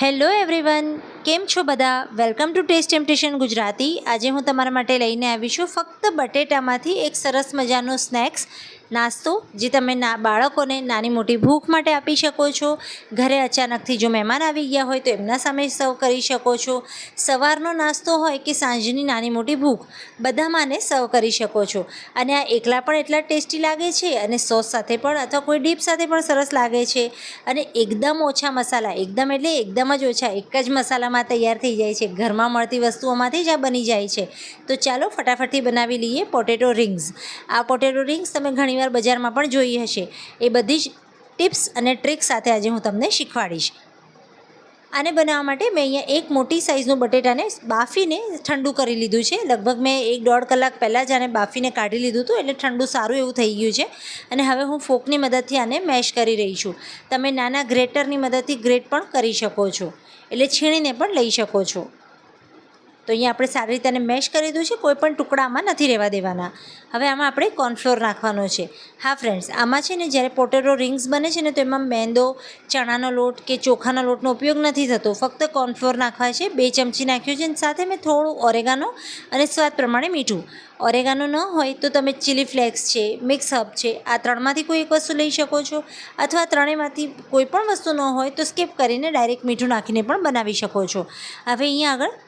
hello everyone. કેમ છો બધા? Welcome to taste temptation Gujarati. આજે હું તમારા માટે લઈને આવી છું ફક્ત બટેટામાંથી એક સરસ મજાનો સ્નેક્સ, નાસ્તો, જે તમે ના, બાળકોને નાની મોટી ભૂખ માટે આપી શકો છો. ઘરે અચાનકથી જો મહેમાન આવી ગયા હોય તો એમના સામે સર્વ કરી શકો છો. સવારનો નાસ્તો હોય કે સાંજની નાની મોટી ભૂખ, બધામાંને સર્વ કરી શકો છો. અને આ એકલા પણ એટલા ટેસ્ટી લાગે છે અને સોસ સાથે પણ અથવા કોઈ ડીપ સાથે પણ સરસ લાગે છે. અને એકદમ ઓછા મસાલા, એકદમ એટલે એકદમ જ ઓછા, એક જ મસાલામાં તૈયાર થઈ જાય છે. ઘરમાં મળતી વસ્તુઓમાંથી જ આ બની જાય છે. તો ચાલો ફટાફટથી બનાવી લઈએ પોટેટો રિંગ્સ. આ પોટેટો રિંગ્સ તમે ઘણીવાર બજારમાં પણ જોઈ હશે. એ બધી જ ટિપ્સ અને ટ્રિક્સ સાથે આજે હું તમને શીખવાડીશ. આને બનાવવા માટે મેં અહીંયા એક મોટી સાઇઝનું બટેટાને બાફીને ઠંડુ કરી લીધું છે. લગભગ મેં એક દોઢ કલાક પહેલાં જ આને બાફીને કાઢી લીધું હતું, એટલે ઠંડુ સારું એવું થઈ ગયું છે. અને હવે હું ફોકની મદદથી આને મેશ કરી રહી છું. તમે નાના ગ્રેટરની મદદથી ગ્રેટ પણ કરી શકો છો, એટલે છીણીને પણ લઈ શકો છો. તો અહીંયા આપણે સારી રીતે એને મેશ કરી દીધું છે, કોઈ પણ ટુકડામાં નથી રહેવા દેવાના. હવે આમાં આપણે કોર્નફ્લોર નાખવાનો છે. હા ફ્રેન્ડ્સ આમાં છે ને જ્યારે પોટેટો રિંગ્સ બને છે ને તો એમાં મેંદો, ચણાનો લોટ કે ચોખાના લોટનો ઉપયોગ નથી થતો. ફક્ત કોર્નફ્લોર નાખવા છે, બે ચમચી નાખ્યું છે અને સાથે મેં થોડું ઓરેગાનો અને સ્વાદ પ્રમાણે મીઠું. ઓરેગાનો ન હોય તો તમે ચીલી ફ્લેક્સ છે મિક્સ હબ છે, આ ત્રણમાંથી કોઈ એક વસ્તુ લઈ શકો છો. અથવા ત્રણેયમાંથી કોઈ પણ વસ્તુ ન હોય તો સ્કીપ કરીને ડાયરેક્ટ મીઠું નાખીને પણ બનાવી શકો છો. હવે અહીંયા આગળ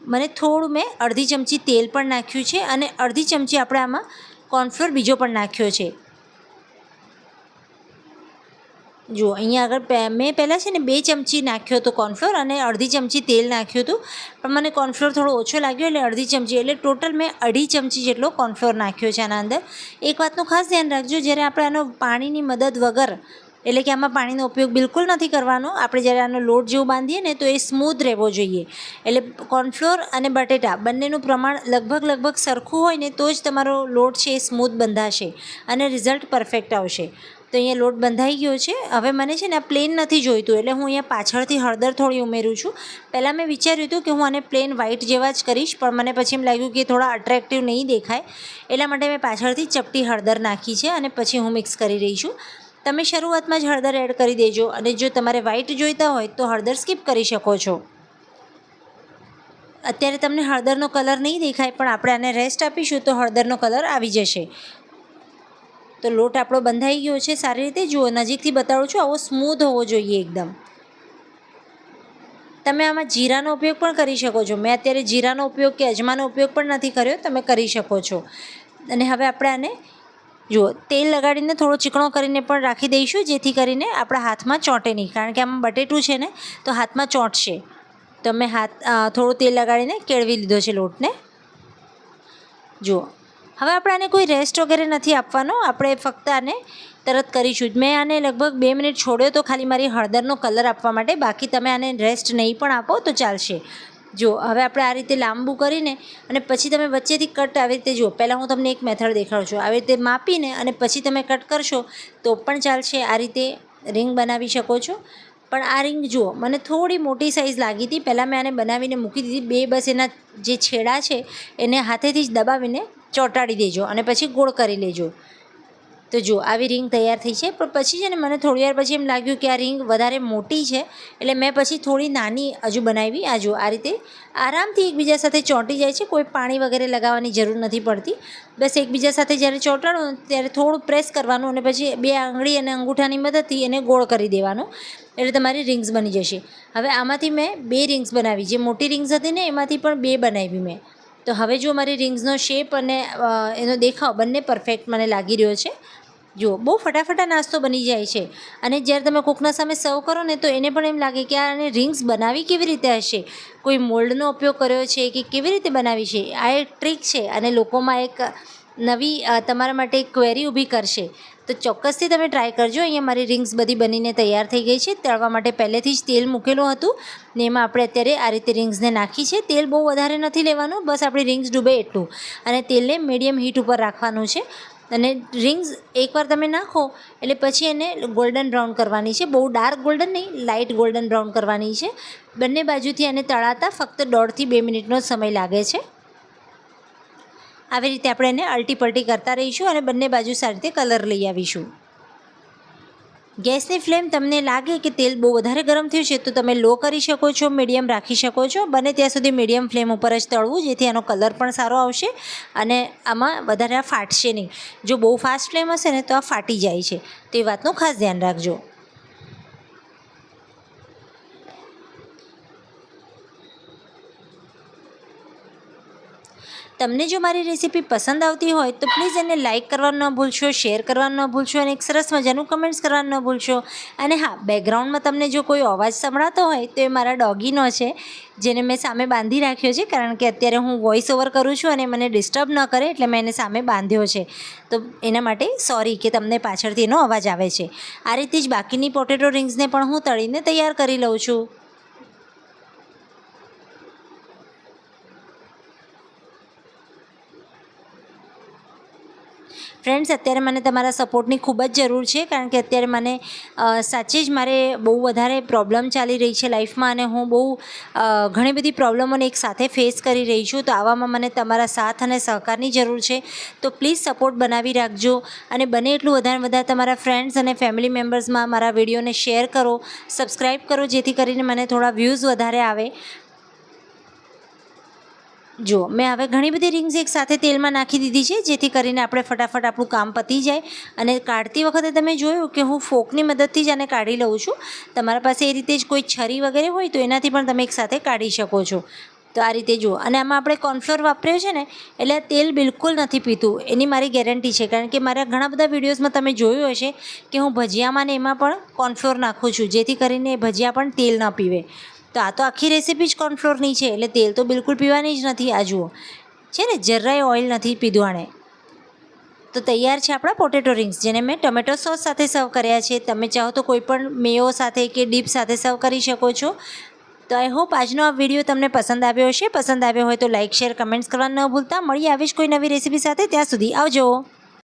મને થોડું મેં અડધી ચમચી તેલ પણ નાખ્યું છે અને અડધી ચમચી આપણે આમાં કોર્નફ્લોર બીજો પણ નાખ્યો છે. જુઓ, અહીંયા આગળ મેં પહેલાં છે ને બે ચમચી નાખ્યો હતો કોર્નફ્લોર અને અડધી ચમચી તેલ નાખ્યું હતું. પણ મને કોર્નફ્લોર થોડો ઓછો લાગ્યો એટલે અડધી ચમચી, એટલે ટોટલ મેં અઢી ચમચી જેટલો કોર્નફ્લોર નાખ્યો છે આના અંદર. એક વાતનું ખાસ ધ્યાન રાખજો, જ્યારે આપણે આનો પાણીની મદદ વગર એટલે કે આમાં પાણીનો ઉપયોગ બિલકુલ નથી કરવાનો. આપણે જ્યારે આનો લોટ જેવું બાંધીએ ને તો એ સ્મૂથ રહેવો જોઈએ. એટલે કોર્નફ્લોર અને બટેટા બંનેનું પ્રમાણ લગભગ લગભગ સરખું હોય ને તો જ તમારો લોટ છે એ સ્મૂથ બંધાશે અને રિઝલ્ટ પરફેક્ટ આવશે. તો અહીંયા લોટ બંધાઈ ગયો છે. હવે મને છે ને આ પ્લેન નથી જોઈતું, એટલે હું અહીંયા પાછળથી હળદર થોડી ઉમેરું છું. પહેલાં મેં વિચાર્યું હતું કે હું આને પ્લેન વ્હાઇટ જેવા જ કરીશ, પણ મને પછી એમ લાગ્યું કે થોડા અટ્રેક્ટિવ નહીં દેખાય. એટલા માટે મેં પાછળથી ચપટી હળદર નાખી છે અને પછી હું મિક્સ કરી રહી છું. તમે શરૂઆતમાં જ હળદર એડ કરી દેજો અને જો તમારે વ્હાઈટ જોઈતા હોય તો હળદર સ્કીપ કરી શકો છો. અત્યારે તમને હળદરનો કલર નહીં દેખાય, પણ આપણે આને રેસ્ટ આપીશું તો હળદરનો કલર આવી જશે. તો લોટ આપણો બંધાઈ ગયો છે, સારી રીતે જુઓ, નજીકથી બતાડું છું, આવો સ્મૂધ હોવો જોઈએ એકદમ. તમે આમાં જીરાનો ઉપયોગ પણ કરી શકો છો. મેં અત્યારે જીરાનો ઉપયોગ કે અજમાનો ઉપયોગ પણ નથી કર્યો, તમે કરી શકો છો. અને હવે આપણે આને જુઓ, તેલ લગાડીને થોડો ચીકણો કરીને પણ રાખી દઈશું, જેથી કરીને આપણા હાથમાં ચોંટે નહીં. કારણ કે આમાં બટેટું છે ને, તો હાથમાં ચોંટશે. તો મેં હાથ થોડું તેલ લગાડીને કેળવી લીધો છે લોટને. જુઓ, હવે આપણે આને કોઈ રેસ્ટ વગેરે નથી આપવાનો. આપણે ફક્ત આને તરત કરીશું જ. મેં આને લગભગ બે મિનિટ છોડ્યો, તો ખાલી મારી હળદરનો કલર આપવા માટે. બાકી તમે આને રેસ્ટ નહીં પણ આપો તો ચાલશે. જો, હવે આપણે આ રીતે લાંબુ કરીને અને પછી તમે વચ્ચેથી કટ આવી રીતે જુઓ. પહેલાં હું તમને એક મેથડ દેખાડું છું. આવી રીતે માપીને અને પછી તમે કટ કરશો તો પણ ચાલશે આ રીતે રિંગ બનાવી શકો છો. પણ આ રિંગ જુઓ, મને થોડી મોટી સાઇઝ લાગી હતી. પહેલાં મેં આને બનાવીને મૂકી દીધી. બે બસ એના જે છેડા છે એને હાથેથી જ દબાવીને ચોંટાડી દેજો અને પછી ગોળ કરી લેજો. તો જુઓ આવી રિંગ તૈયાર થઈ છે. પણ પછી છે ને મને થોડી વાર પછી એમ લાગ્યું કે આ રિંગ વધારે મોટી છે. એટલે મેં પછી થોડી નાની હજુ બનાવી. આ જો, આ રીતે આરામથી એકબીજા સાથે ચોંટી જાય છે. કોઈ પાણી વગેરે લગાવવાની જરૂર નથી પડતી. બસ એકબીજા સાથે જ્યારે ચોંટાડો ત્યારે થોડું પ્રેસ કરવાનું અને પછી બે આંગળી અને અંગૂઠાની મદદથી એને ગોળ કરી દેવાનું. એટલે તમારી રિંગ્સ બની જશે. હવે આમાંથી મેં બે રિંગ્સ બનાવી. જે મોટી રિંગ્સ હતી ને, એમાંથી પણ બે બનાવી મેં. તો હવે જો મારી રિંગ્સનો શેપ અને એનો દેખાવ બંને પરફેક્ટ મને લાગી રહ્યો છે. જુઓ, બહુ ફટાફટ નાસ્તો બની જાય છે. અને જ્યારે તમે કોકના સામે સર્વ કરો ને, તો એને પણ એમ લાગે કે આને રિંગ્સ બનાવી કેવી રીતે હશે? કોઈ મોલ્ડનો ઉપયોગ કર્યો છે કે કેવી રીતે બનાવી છે? આ એક ટ્રીક છે અને લોકોમાં એક નવી તમારા માટે એક ક્વેરી ઊભી કરશે. તો ચોક્કસથી તમે ટ્રાય કરજો. અહીંયા મારી રિંગ્સ બધી બનીને તૈયાર થઈ ગઈ છે. તળવા માટે પહેલેથી જ તેલ મૂકેલું હતું ને એમાં આપણે અત્યારે આ રીતે રિંગ્સને નાખી છે. તેલ બહુ વધારે નથી લેવાનું, બસ આપણી રિંગ્સ ડૂબે એટલું. અને તેલને મીડિયમ હીટ ઉપર રાખવાનું છે. અને રિંગ્સ એકવાર તમે નાખો, એટલે પછી એને ગોલ્ડન બ્રાઉન કરવાની છે. બહુ ડાર્ક ગોલ્ડન નહીં લાઇટ ગોલ્ડન બ્રાઉન કરવાની છે. બંને બાજુથી એને તળાતા ફક્ત દોઢથી બે મિનિટનો સમય લાગે છે. આવી રીતે આપણે એને અલટી પલટી કરતા રહીશું અને બંને બાજુ સારી રીતે કલર લઈ આવીશું. ગેસની ફ્લેમ તમને લાગે કે તેલ બહુ વધારે ગરમ થયું છે, તો તમે લો કરી શકો છો, મીડિયમ રાખી શકો છો. બને ત્યાં સુધી મીડિયમ ફ્લેમ ઉપર જ તળવું, જેથી એનો કલર પણ સારો આવશે અને આમાં વધારે ફાટશે નહીં. જો બહુ ફાસ્ટ ફ્લેમ હશે ને, તો આ ફાટી જાય છે. તો એ વાતનું ખાસ ધ્યાન રાખજો. તમને જો મારી રેસીપી પસંદ આવતી હોય તો પ્લીઝ એને લાઇક કરવાનું ન ભૂલશો, શેર કરવાનું ન ભૂલશો અને એક સરસ મજાનું કમેન્ટ્સ કરવાનું ન ભૂલશો. અને હા, બેકગ્રાઉન્ડમાં તમને જો કોઈ અવાજ સંભળાતો હોય તો એ મારા ડોગીનો છે, જેને મેં સામે બાંધી રાખ્યો છે, કારણ કે અત્યારે હું વોઇસ ઓવર કરું છું અને મને ડિસ્ટર્બ ન કરે એટલે મેં એને સામે બાંધ્યો છે. તો એના માટે સોરી કે તમને પાછળથી એનો અવાજ આવે છે. આ રીતે જ બાકીની પોટેટો રિંગ્સને પણ હું તળીને તૈયાર કરી લઉં છું. ફ્રેન્ડ્સ અત્યારે મને તમારા સપોર્ટની ખૂબ જ જરૂર છે, કારણ કે અત્યારે મને સાચે જ મારે બહુ વધારે પ્રોબ્લેમ ચાલી રહી છે લાઈફમાં અને હું બહુ ઘણી બધી પ્રોબ્લેમોને એક સાથે ફેસ કરી રહી છું. તો આવામાં મને તમારા સાથ અને સહકારની જરૂર છે. તો પ્લીઝ સપોર્ટ બનાવી રાખજો અને બને એટલું વધારે વધારે તમારા ફ્રેન્ડ્સ અને ફેમિલી મેમ્બર્સમાં મારા વિડીયોને શેર કરો સબસ્ક્રાઈબ કરો, જેથી કરીને મને થોડા વ્યૂઝ વધારે આવે. જો મેં હવે ઘણી બધી રિંગ્સ એક સાથે તેલમાં નાખી દીધી છે, જેથી કરીને આપણે ફટાફટ આપણું કામ પતી જાય. અને કાઢતી વખતે તમે જોયું કે હું ફોકની મદદથી જ આને કાઢી લઉં છું. તમારા પાસે એ રીતે જ કોઈ છરી વગેરે હોય તો એનાથી પણ તમે એકસાથે કાઢી શકો છો. તો આ રીતે જુઓ. અને આમાં આપણે કોર્નફ્લોર વાપર્યો છે ને, એટલે આ તેલ બિલકુલ નથી પીતું. એની મારી ગેરંટી છે, કારણ કે મારા ઘણા બધા વિડીયોઝમાં તમે જોયું હશે કે હું ભજીયામાં ને એમાં પણ કોર્નફ્લોર નાખું છું, જેથી કરીને એ ભજીયા પણ તેલ ન પીવે. તો આ તો આખી રેસીપી જ કોર્નફ્લોરની છે, એટલે તેલ તો બિલકુલ પીવાની જ નથી. આ જુઓ, છે ને, જરાય ઓઇલ નથી પીધું આણે તો તૈયાર છે આપણા પોટેટો રિંગ્સ જેને મેં ટમેટો સોસ સાથે સર્વ કર્યા છે. તમે ચાહો તો કોઈ પણ મેયો સાથે કે ડીપ સાથે સર્વ કરી શકો છો. તો આઈ હોપ આજનો આ વીડિયો તમને પસંદ આવ્યો હશે. પસંદ આવ્યો હોય તો લાઇક શેર કમેન્ટ્સ કરવા ન ભૂલતા. મળીએ આવી જ કોઈ નવી રેસીપી સાથે. ત્યાં સુધી આવજો.